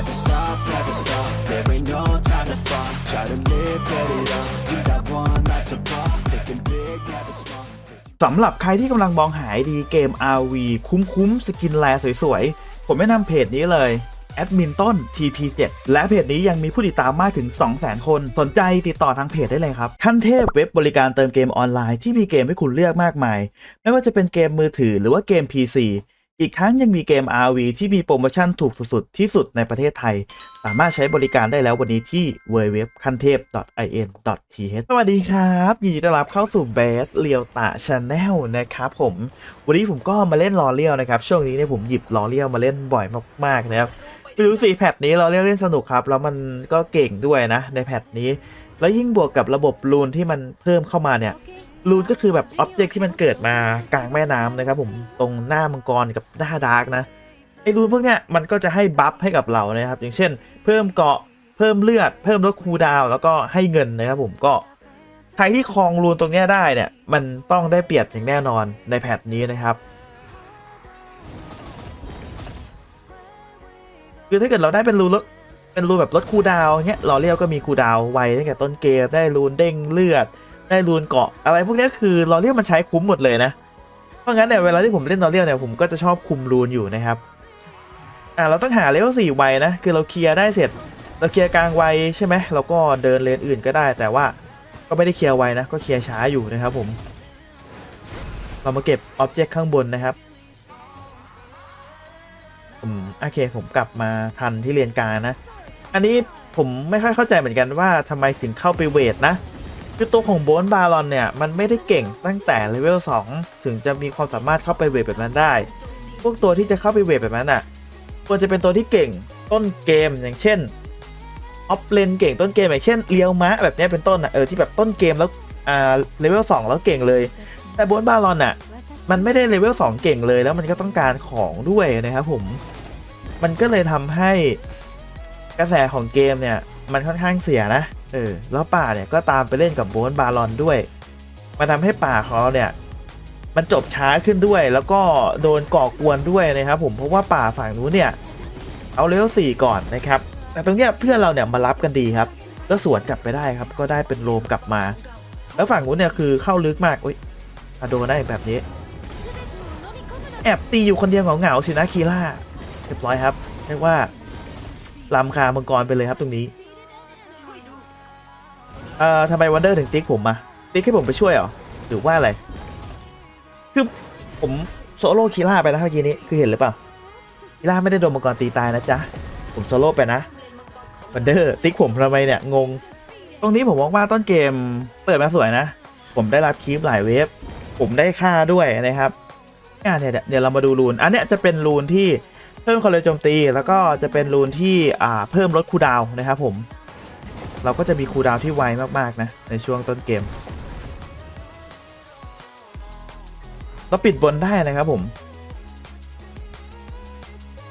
Never stop, never stop. There ain't no time to fall. Try to live, get it up. You got one life to pop. Thinking big, never small. สำหรับใครที่กำลังมองหาไอดีเกม RV คุ้มๆ สกินแลสวยๆ ผมแนะนำเพจนี้เลยแอดมินต้น TP7 และเพจนี้ยังมีผู้ติดตามมากถึง 200,000 คน สนใจติดต่อทางเพจได้เลยครับ ขั้นเทพเว็บบริการเติมเกมออนไลน์ที่มีเกมให้คุณเลือกมากมาย ไม่ว่าจะเป็นเกมมือถือหรือว่าเกม PC อีกทั้งยังมีเกม RV ที่มีโปรโมชั่นถูกสุดๆ ที่สุดในประเทศไทย สามารถใช้บริการได้แล้ววันนี้ที่ www คันเทพ in.th สวัสดีครับยินดีต้อนรับเข้าสู่เบสเรียวตะชาแนลนะครับผม วันนี้ผมก็มาเล่นลอเลียวนะครับ ช่วงนี้เนี่ยผมหยิบลอเลียวมาเล่นบ่อยมากๆนะครับไม่รู้สิแพทนี้ลอเลียวเล่นสนุกครับ แล้วมันก็เก่งด้วยนะในแพทนี้ แล้วยิ่งบวกกับระบบรูนที่มันเพิ่มเข้ามาเนี่ย รูนก็คือแบบอ็อบเจกต์ที่มันเกิดมากลางแม่น้ำนะครับผมตรงหน้ามังกรกับหน้าดาร์กนะไอ้รูนพวกเนี้ยมันก็จะให้บัฟให้กับเรานะครับ อย่างเช่น เพิ่มเกาะเพิ่มเลือด เพิ่มลดคูดาวแล้วก็ให้เงินนะครับผมก็ใครที่ครองรูนตรงเนี้ยได้เนี่ยมันต้องได้เปรียบอย่างแน่นอนในแพทนี้นะครับคือถ้าเกิดเราได้เป็นรูนลดเป็นรูนแบบลดคูดาวเงี้ยเราเรียกก็มีคูดาวไวตั้งแต่ต้นเกมได้รูนเด้งเลือด ได้รูนเกาะอะไรพวกนี้คือเราเรียกมันใช้คุ้มหมดเลยนะเพราะงั้นเนี่ยเวลาที่ผมเล่นเราเรียกเนี่ยผมก็จะชอบคุมรูนอยู่นะครับอ่าเราต้องหาเลเวลสี่ไวนะคือเราเคลียร์ได้เสร็จ เราเคลียร์กลางไวใช่ไหมเราก็เดินเลนอื่นก็ได้ แต่ว่าก็ไม่ได้เคลียร์ไวนะก็เคลียร์ช้าอยู่นะครับผม เรามาเก็บอ็อบเจกต์ข้างบนนะครับผมโอเคผมกลับมาทันที่เรียนการนะ อันนี้ผมไม่ค่อยเข้าใจเหมือนกันว่าทำไมถึงเข้าไปเวทนะ คือตัวของโบนบารอนเนี่ย มันไม่ได้เก่งตั้งแต่เลเวล2ถึงจะมีความสามารถเข้าไปเวทแบบนั้นได้ พวกตัวที่จะเข้าไปเวทแบบนั้นอะควรจะเป็นตัวที่เก่งต้นเกมอย่างเช่นออฟเลนเก่งต้นเกมอย่างเช่นเลียวมะแบบนี้เป็นต้นอะเออที่แบบต้นเกมแล้วอ่าเลเวล2แล้วเก่งเลย แต่โบนบารอนอะมันไม่ได้เลเวล2เก่งเลยแล้วมันก็ต้องการของด้วยนะครับผมมันก็เลยทำให้กระแสของเกมเนี่ย มันค่อนข้างเสียนะ เออแล้วป่าเนี่ยก็ตามไปเล่นกับโบนบารอนด้วย มันทำให้ป่าของเราเนี่ยมันจบช้าขึ้นด้วยแล้วก็โดนก่อกวนด้วยนะครับผมเพราะว่าป่าฝั่งนู้นเนี่ยเอาเลเวลสี่ก่อนนะครับแต่ตรงเนี้ยเพื่อนเราเนี่ยมารับกันดีครับแล้วสวนกลับไปได้ครับ ก็ได้เป็นโลมกลับมา แล้วฝั่งนู้นเนี่ยคือเข้าลึกมากอุ้ยมาโดนได้แบบนี้ แอบตีอยู่คนเดียวเหงาๆสินะคีล่าเรียบร้อยครับเรียกว่าลำคามังกรไปเลยครับตรงนี้ เอ่อทำไมวันเดอร์ถึงติ๊กผมมาติ๊กให้ผมไปช่วยเหรอหรือว่าอะไร คือผมโซโล่คีล่าไปนะเมื่อกี้นี้คือเห็นหรือเปล่าคีล่าไม่ได้โดนมังกรตีตายนะจ๊ะผมโซโล่ไปนะวันเดอร์ติ๊กผมทำไมเนี่ยงง ตรงนี้ผมมองว่าต้นเกมเปิดมาสวยนะ ผมได้รับคีปหลายเวฟผมได้ค่าด้วยนะครับอ่าเนี่ยเดี๋ยวเรามาดูรูน อันเนี้ยจะเป็นรูนที่เพิ่มความเร็วโจมตี แล้วก็จะเป็นรูนที่อ่าเพิ่มลดคูดาวนะครับผม เราก็จะมีคูลดาวที่ไวมากๆนะ ในช่วงต้นเกม เราปิดบนได้นะครับผม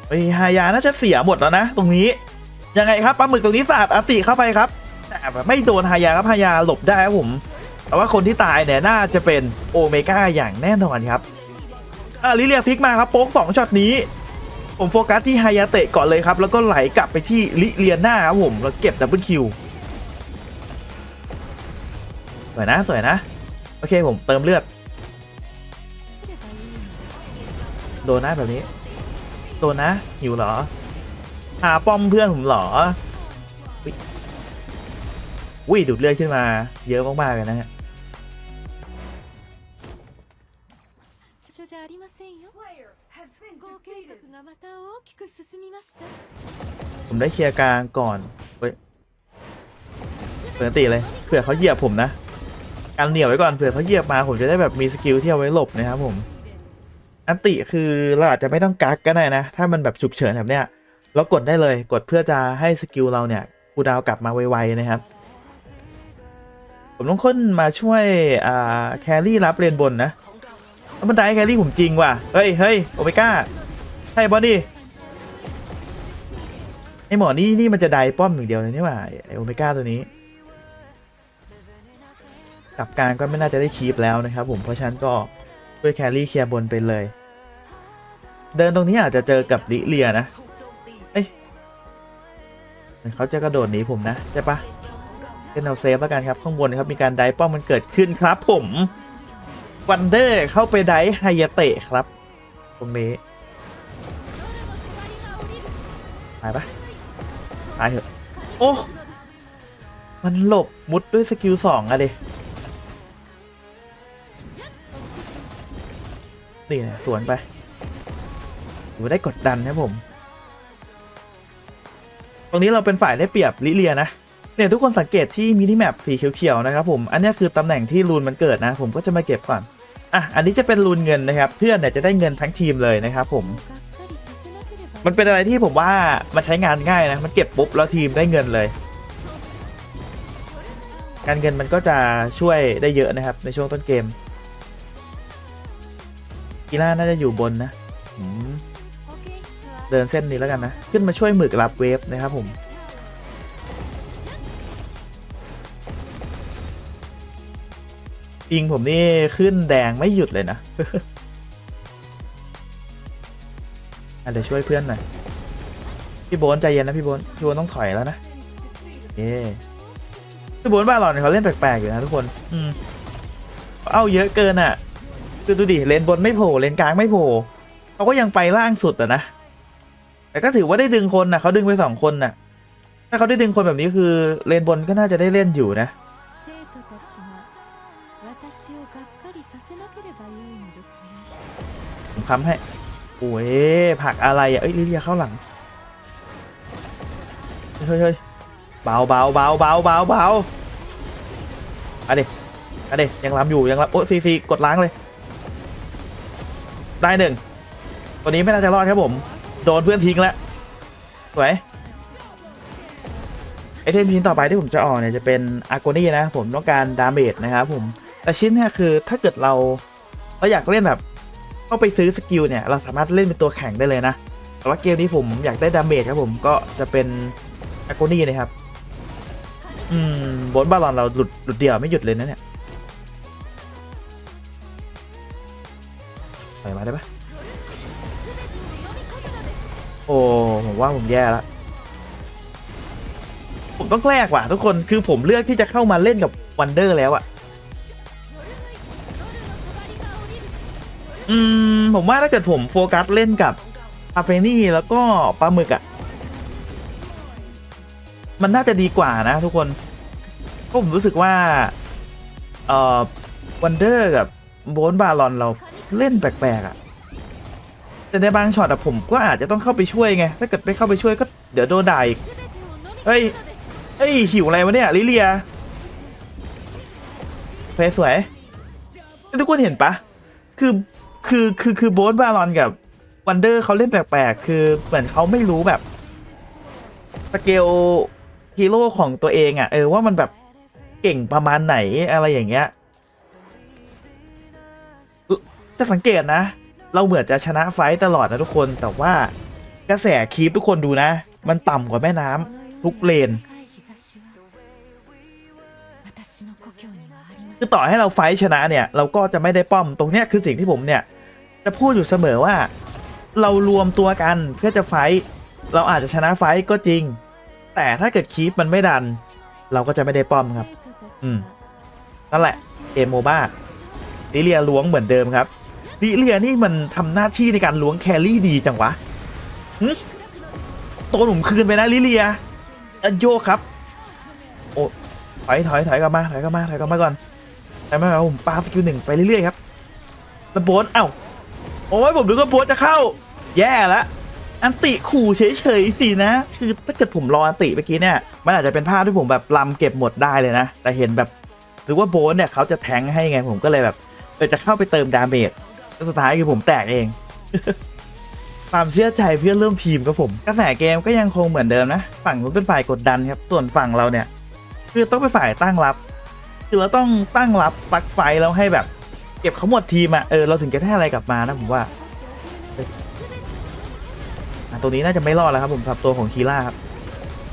ไอฮายาน่าจะเสียหมดแล้วนะ ตรงนี้ ยังไงครับปลาหมึกตรงนี้สาดอาติเข้าไปครับแต่ไม่โดนฮายาครับฮายาหลบได้ครับผม แต่ว่าคนที่ตายเนี่ยน่าจะเป็นโอเมก้าอย่างแน่นอนครับอ่าลิเลียฟิกมาครับโป๊กสองช็อตนี้ผมโฟกัสที่ฮายาเตะก่อนเลยครับ แล้วก็ไหลกลับไปที่ลิเลียน่าครับผม แล้วเก็บดับเบิลคิว วยนะสวยนะ โอเคผมเติมเลือด โดนนะแบบนี้ โดนนะหิวเหรอ หาป้อมเพื่อนผมเหรอวิ่งดูดเลือดขึ้นมา เยอะมากๆเลยนะฮะผมได้เคลียร์กลางก่อนเฮ้ยปกติเลยเผื่อเขาเหยียบผมนะ การเหนียวไว้ก่อนเผื่อเขาเหยียบมาผมจะได้แบบมีสกิลที่เอาไว้หลบนะครับผมอันติคือเราอาจจะไม่ต้องกักก็ได้นะ ถ้ามันแบบฉุกเฉินแบบเนี้ยเรากดได้เลยกดเพื่อจะให้สกิลเราเนี่ยคูดาวกลับมาไวๆนะครับ ผมต้องค้นมาช่วยอ่าแครี่รับเลนบนนะแล้วมันได้แครี่ผมจริงว่ะเฮ้ยเฮ้ยโอเมก้าใช่บอดี้ไอหมอนี่นี่มันจะได้ป้อมอย่างเดียวเลยนี่หว่าไอโอเมก้าตัวนี้ กลับการก็ไม่น่าจะได้คีปแล้วนะครับผมเพราะฉะนั้นก็ช่วยแครี่เคลียร์บนไปเลย เดินตรงนี้อาจจะเจอกับลิเลียนะเอ้ยเขาจะกระโดดหนีผมนะใช่ปะเป็นเอาเซฟแล้วกันครับข้างบนครับมีการไดป้อมมันเกิดขึ้นครับ ผมวันเดอร์เข้าไปไดไฮยเตะครับ ตรงนี้ตายปะตายเถอะโอ้มันหลบมุดด้วยสกิลสองอะดิ นี่นะสวนไปถือว่าได้กดดันนะผม ตรงนี้เราเป็นฝ่ายได้เปรียบลิเลียนะเนี่ยทุกคนสังเกตที่มินิแมปสีเขียวๆนะครับผม อันนี้คือตำแหน่งที่รูนมันเกิดนะ ผมก็จะมาเก็บก่อน อะ อันนี้จะเป็นรูนเงินนะครับ เพื่อนเนี่ยจะได้เงินทั้งทีมเลยนะครับผม มันเป็นอะไรที่ผมว่ามันใช้งานง่ายนะ มันเก็บปุ๊บแล้วทีมได้เงินเลย การเงินมันก็จะช่วยได้เยอะนะครับในช่วงต้นเกม กีล่าน่าจะอยู่บนนะเดินเส้นนี้แล้วกันนะ ขึ้นมาช่วยหมึกรับเวฟนะครับผมปิงผมนี่ขึ้นแดงไม่หยุดเลยนะอะเดี๋ยวช่วยเพื่อนหน่อยพี่โบนใจเย็นนะพี่โบนพี่โบนต้องถอยแล้วนะเย้พี่โบนบ้านเราเนี่ยเขาเล่นแปลกๆอยู่นะทุกคน อืมเอาเยอะเกินอะ คือดูดิเลนบนไม่โผล่เลนกลางไม่โผล่เขาก็ยังไปล่างสุดอะนะแต่ก็ถือว่าได้ดึงคนนะเขาดึงไปสองคนนะถ้าเขาได้ดึงคนแบบนี้คือเลนบนก็น่าจะได้เล่นอยู่นะผมค้ำให้โอ้ยผักอะไรอะเอ้ยลิเลียเข้าหลังเฮ้ยเฮ้ยเบาเบาเบาเบาเบาเบาอะเด็กอะเด็กยังล้ำอยู่ยังล้ำโอ้ซีซีกดล้างเลย ได้หนึ่งตัวนี้ไม่น่าจะรอดครับผม โดนเพื่อนทิ้งแล้วสวยไอเทมชิ้นต่อไปที่ผมจะออกเนี่ยจะเป็นอาร์โกนี่นะผมต้องการดาเมจนะครับผมแต่ชิ้นเนี่ยคือถ้าเกิดเราเราอยากเล่นแบบเข้าไปซื้อสกิลเนี่ยเราสามารถเล่นเป็นตัวแข่งได้เลยนะแต่ว่าเกมนี้ผมอยากได้ดาเมจครับผมก็จะเป็นอาโกนี่นะครับ อืมบนบาลอนเราหลุดหลุดเดียวไม่หยุดเลยนะเนี่ย มาได้ปะโอ้ผมว่าผมแย่ล้วผมต้องแลกว่ะทุกคนคือผมเลือกที่จะเข้ามาเล่นกับวันเดอร์แล้วอะอืมผมว่าถ้าเกิดผมโฟกัสเล่นกับอาเฟนี่แล้วก็ปลาหมึกอะมันน่าจะดีกว่านะทุกคนก็ผมรู้สึกว่าเอ่อวันเดอร์กับโบนบาลอนเรา เล่นแปลกๆอะแต่ในบางช็อตอะผมก็อาจจะต้องเข้าไปช่วยไง ถ้าเกิดไม่เข้าไปช่วยก็เดี๋ยวโดนด่าอีกเฮ้ยเฮ้ยหิวอะไรวะเนี่ยลิเลียเพลสวยทุกคนเห็นปะคือคือคือคือโบสบาลอนกับวันเดอร์เขาเล่นแปลกๆ คือเหมือนเขาไม่รู้แบบสเกลฮีโร่ของตัวเองอะ่ะเออว่ามันแบบเก่งประมาณไหนอะไรอย่างเงี้ย จะสังเกตนะ เราเหมือนจะชนะไฟตลอดนะทุกคน แต่ว่ากระแสคลิปทุกคนดูนะ มันต่ำกว่าแม่น้ำทุกเลน คือต่อให้เราไฟชนะเนี่ย เราก็จะไม่ได้ป้อมตรงเนี้ยคือสิ่งที่ผมเนี่ย จะพูดอยู่เสมอว่า เรารวมตัวกันเพื่อจะไฟเราอาจจะชนะไฟก็จริง แต่ถ้าเกิดคลิปมันไม่ดัน เราก็จะไม่ได้ป้อมครับ อืมนั่นแหละเกมโมบ้าลิเลียล้วงเหมือนเดิมครับ ลิเลียนี่มันทำหน้าที่ในการล้วงแครี่ดีจังวะหึโตนผมคืนไปนะลิเลียอันโยครับ โอ้ถอยถอยถอยกลับมาถอยกลับมาถอยกลับมาก่อนถอยมาก่อนผมปาสกิลหนึ่งไปเรื่อยๆครับแล้วโบนเอ้าโอ้ยผมดูว่าโบนจะเข้า แย่ละอันติขู่เฉยๆสินะ คือถ้าเกิดผมรออันติเมื่อกี้เนี่ย มันอาจจะเป็นภาพที่ผมแบบลำเก็บหมดได้เลยนะ แต่เห็นแบบหรือว่าโบนเนี่ยเขาจะแทงให้ไงผมก็เลยแบบเออจะเข้าไปเติมดาเมจ สุดท้ายคือผมแตกเอง ความเชื่อใจเพื่อนร่วมทีมครับผม กระแสเกมก็ยังคงเหมือนเดิมนะ ฝั่งนู้นเป็นฝ่ายกดดันครับ ส่วนฝั่งเราเนี่ย คือต้องเป็นฝ่ายตั้งรับ คือเราต้องตั้งรับปักไฟแล้วให้แบบ เก็บเขาหมดทีมอะเออเราถึงจะได้อะไรกลับมานะผมว่าตัวนี้น่าจะไม่รอดแล้วครับผมสำหรับตัวของคีล่าครับ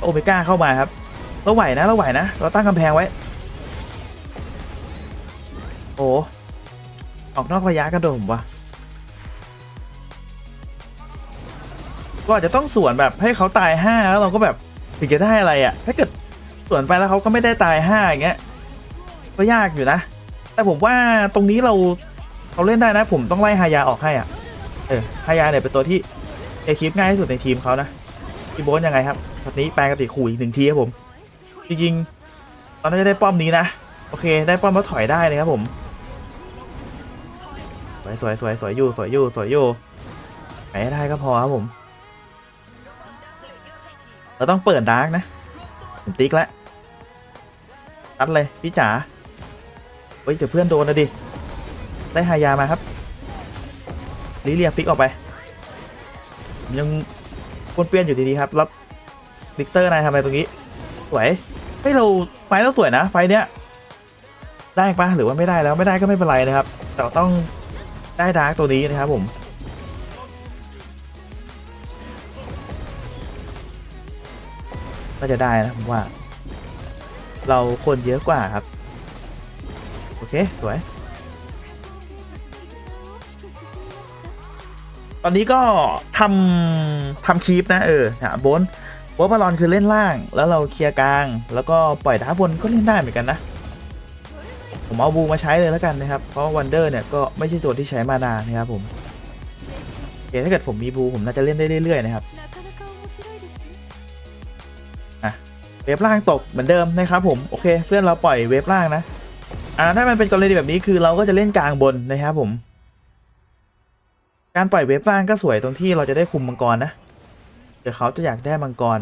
โอเมก้าเข้ามาครับเราไหวนะเราไหวนะ เราตั้งกำแพงไว้ โอ้ ออกนอกระยะกันโดนผมวะก็อาจจะต้องสวนแบบให้เขาตายห้าแล้วเราก็แบบถึงจะได้อะไรอะ่ะ ถ้าเกิดสวนไปแล้วเขาก็ไม่ได้ตายห้าอย่างเงี้ยก็ยากอยู่นะ แต่ผมว่าตรงนี้เราเราเล่นได้นะ ผมต้องไล่ฮายาออกให้อะเออฮายาเนี่ยเป็นตัวที่เอคิปง่ายที่สุดในทีมเขานะพี่โบนยังไงครับตอนนี้แปลงกติขู่อีกหนึ่งทีครับผมจริงๆตอนนี้จะได้ป้อมนี้นะโอเค ได้ป้อมแล้วถอยได้เลยครับผม วยสวยสวยสวยอยู่สวยอยู่สวยอยู่ไหนได้ก็พอครับผม เราต้องเปิดดาร์กนะผมติ๊กแล้วตัดเลยพี่จ๋าเฮ้ยเดี๋ยวเพื่อนโดนนะดิ ได้หายามาครับลิเลียฟิกออกไป ยังปนเปี้ยนอยู่ดีๆครับแล้ววิกเตอร์นายทำอะไรตรงนี้ สวยเฮ้ยเราไฟเราสวยนะ ไฟเนี้ยได้ปะหรือว่าไม่ได้แล้วไม่ได้ก็ไม่เป็นไรนะครับ แต่ต้อง ได้ดาร์กตัวนี้นะครับผมก็จะได้นะผมว่า เราคนเยอะกว่าครับ โอเค สวย ตอนนี้ก็ทำทำคีปนะ เออนะบนโบนบอลลอนคือเล่นล่าง แล้วเราเคลียร์กลาง แล้วก็ปล่อยดาบนก็เล่นได้เหมือนกันนะ ผมเอาบูมาใช้เลยแล้วกันนะครับ เพราะวันเดอร์เนี่ยก็ไม่ใช่ตัวที่ใช้มานานนะครับผมเดี๋ถ้าเกิดผมมีบูผมน่าจะเล่นได้เรื่อยๆนะครับอะเวฟล่างตกเหมือนเดิมนะครับผมโอเคเพื่อนเราปล่อยเวฟล่างนะอ่าถ้ามันเป็นกรณีแบบนี้คือเราก็จะเล่นกลางบนนะครับผม การปล่อยเวฟล่างก็สวยตรงที่เราจะได้คุมมังกรนะเดี๋ยวเขาจะอยากได้มังกร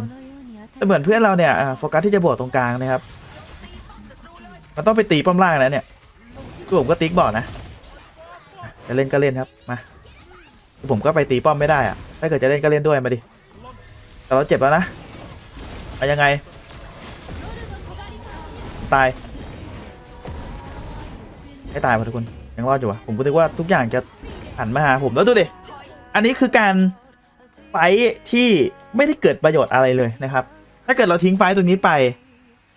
แต่เหมือนเพื่อนเราเนี่ยโฟกัสที่จะบวกตรงกลางนะครับ มันต้องไปตีป้อมล่างนะเนี่ยคือผมก็ติ๊กบอกนะจะเล่นก็เล่นครับมาผมก็ไปตีป้อมไม่ได้อะถ้าเกิดจะเล่นก็เล่นด้วยมาดิแต่เราเจ็บแล้วนะเอายังไง ตายไม่ตายว่ะทุกคนยังรอดอยู่วะผมก็นึกว่าทุกอย่างจะหันมาหาผมแล้วดูดิอันนี้คือการไฟที่ไม่ได้เกิดประโยชน์อะไรเลยนะครับ ถ้าเกิดเราทิ้งไฟตรงนี้ไป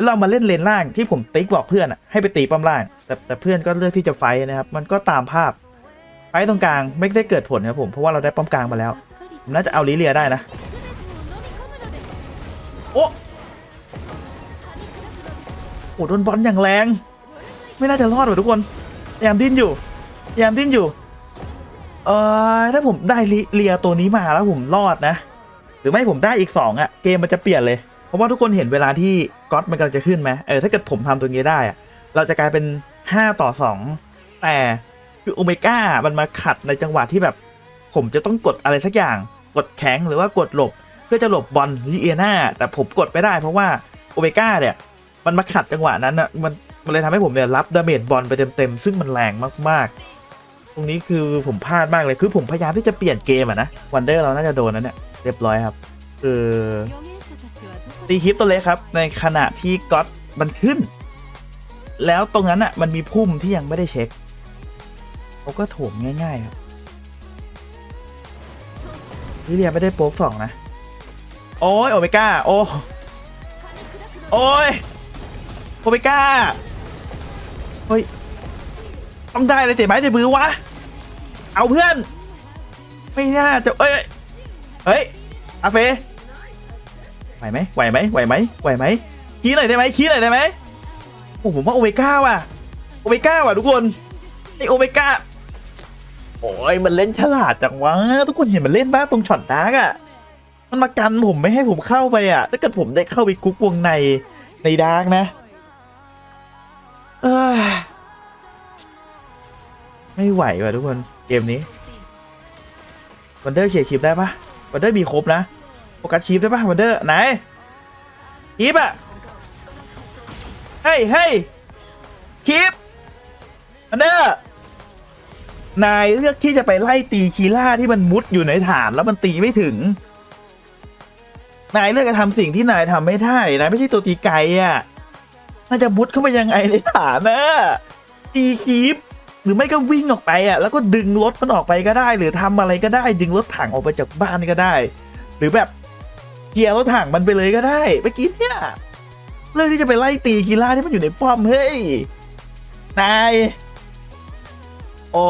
เรามาเล่นเลนล่างที่ผมติ๊กบอกเพื่อนอะให้ไปตีป้อมล่าง แต่แต่เพื่อนก็เลือกที่จะไฟท์นะครับ มันก็ตามภาพ ไฟท์ตรงกลางไม่ได้เกิดผลครับผม เพราะว่าเราได้ป้อมกลางมาแล้ว ผมน่าจะเอาลิเลียได้นะ โอ้โหโดนบอลอย่างแรง ไม่น่าจะรอดว่ะทุกคนพยายามดิ้นอยู่พยายามดิ้นอยู่ เออถ้าผมได้ลิเลียตัวนี้มาแล้วผมรอดนะ หรือไม่ผมได้อีกสองอะเกมมันจะเปลี่ยนเลย เพราะว่าทุกคนเห็นเวลาที่ก๊อตมันกำลังจะขึ้นไหมเออถ้าเกิดผมทำตัวนี้ได้อะเราจะกลายเป็น 5 ต่อ 2 แต่คือโอเมก้ามันมาขัดในจังหวะที่แบบ ผมจะต้องกดอะไรสักอย่าง กดแข็งหรือว่ากดหลบ เพื่อจะหลบบอลลีเอนาแต่ผมกดไม่ได้เพราะว่าโอเมก้าเนี่ย มันมาขัดจังหวะนั้นอะมันมันเลยทำให้ผมเนี่ยรับดาเมจบอลไปเต็มๆซึ่งมันแรงมากๆ ตรงนี้คือผมพลาดมากเลยคือผมพยายามที่จะเปลี่ยนเกมอะนะวันเดอร์เราน่าจะโดนนะเนี่ยเรียบร้อยครับคือ ตีคลิปตัวเล็กครับ ในขณะที่ก๊อตมันขึ้น แล้วตรงนั้นอะ มันมีพุ่มที่ยังไม่ได้เช็คเขาก็โถมง่าย ๆ ครับลิเลียไม่ได้โป๊กสองนะ โอ้ยโอเมก้า โอ้ โอ้ยโอเมก้า เฮ้ย ต้องได้เลยเตะไม้เตะมือวะ เอาเพื่อน ไม่น่าจะ เอ้ย เฮ้ยอาเฟ ไหวไหมไหวไหมไหวไหมไหวไหมขี้หน่อยได้ไหมขี้หน่อยได้ไหมโอ้ผมว่าโอเมก้าว่ะโอเมก้าว่ะทุกคนไอโอเมก้าโอ้ยมันเล่นฉลาดจังวะทุกคนเห็นมันเล่นบ้าตรงช็อตดาร์กอะมันมากันผมไม่ให้ผมเข้าไปอะ ถ้าเกิดผมได้เข้าไปกุ๊กวงในในดาร์กนะเออไม่ไหวว่ะทุกคนเกมนี้วันเดอร์เขียคลิปได้ปะวันเดอร์มีครบนะ โฟกัสคีฟได้ป่ะวันเดอร์ไหนคีฟอะเฮ้ยเฮ้ยคีฟวันเดอร์นายเลือกที่จะไปไล่ตีคีล่าที่มันมุดอยู่ในฐานแล้วมันตีไม่ถึง นายเลือกจะทำสิ่งที่นายทำไม่ได้นายไม่ใช่ตัวตีไกลอะมันจะมุดเข้าไปยังไงในฐานนะตีคีปหรือไม่ก็วิ่งออกไปอะแล้วก็ดึงรถมันออกไปก็ได้ หรือทำอะไรก็ได้ ดึงรถถังออกไปจากบ้านก็ได้ หรือแบบ กียร์รถถังมันไปเลยก็ได้เมื่อกี้เนี่ยเรื่องที่จะไปไล่ตีกีฬาที่มันอยู่ในป้อมเฮ้ยนายโอ้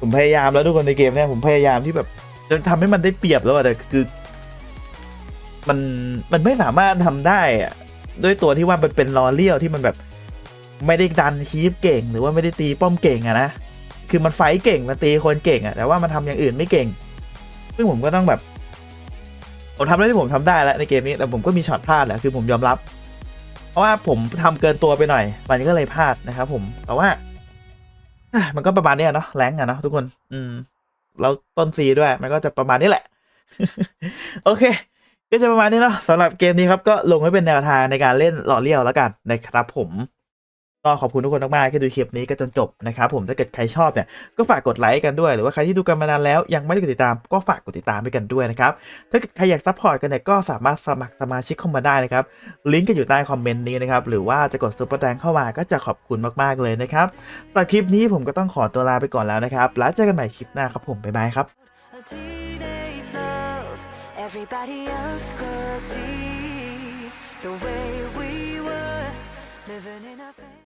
ผมพยายามแล้วทุกคนในเกมเนี่ยผมพยายามที่แบบจะทำให้มันได้เปรียบแล้วแต่คือ มันมันไม่สามารถทำได้อะด้วยตัวที่ว่ามันเป็นลอเลียวที่มันแบบ ไม่ได้ดันคีฟเก่ง หรือว่าไม่ได้ตีป้อมเก่งอะนะคือมันไฟเก่งมันตีคนเก่งอะแต่ว่ามันทำอย่างอื่นไม่เก่ง ซึ่งผมก็ต้องแบบ ผมทำได้ที่ผมทำได้แล้วในเกมนี้แต่ผมก็มีช็อตพลาดแหละคือผมยอมรับ เพราะว่าผมทำเกินตัวไปหน่อย มันก็เลยพลาดนะครับผมแต่ว่ามันก็ประมาณนี้เนาะแรงอะเนาะทุกคน อืมแล้วต้นซีด้วยมันก็จะประมาณนี้แหละ โอเค ก็จะประมาณนี้เนาะสำหรับเกมนี้ครับก็ลงไว้เป็นแนวทางในการเล่นหล่อเลี้ยวแล้วกันนะครับผม ก็ขอบคุณทุกคนมากๆที่ดูคลิปนี้ก็จนจบนะครับผมถ้าเกิดใครชอบเนี่ยก็ฝากกดไลค์กันด้วยหรือว่าใครที่ดูกันมานานแล้วยังไม่ได้กดติดตามก็ฝากกดติดตามไปกันด้วยนะครับถ้าเกิดใครอยากซัพพอร์ตกันเนี่ยก็สามารถสมัครสมาชิกเข้ามาได้นะครับลิงก์ก็อยู่ใต้คอมเมนต์นี้นะครับหรือว่าจะกดซุปเปอร์แตงเข้ามาก็จะขอบคุณมากๆเลยนะครับสำหรับคลิปนี้ผมก็ต้องขอตัวลาไปก่อนแล้วนะครับแล้วเจอกันใหม่คลิปหน้าครับผมบ๊ายบายครับ Everybody else could see The way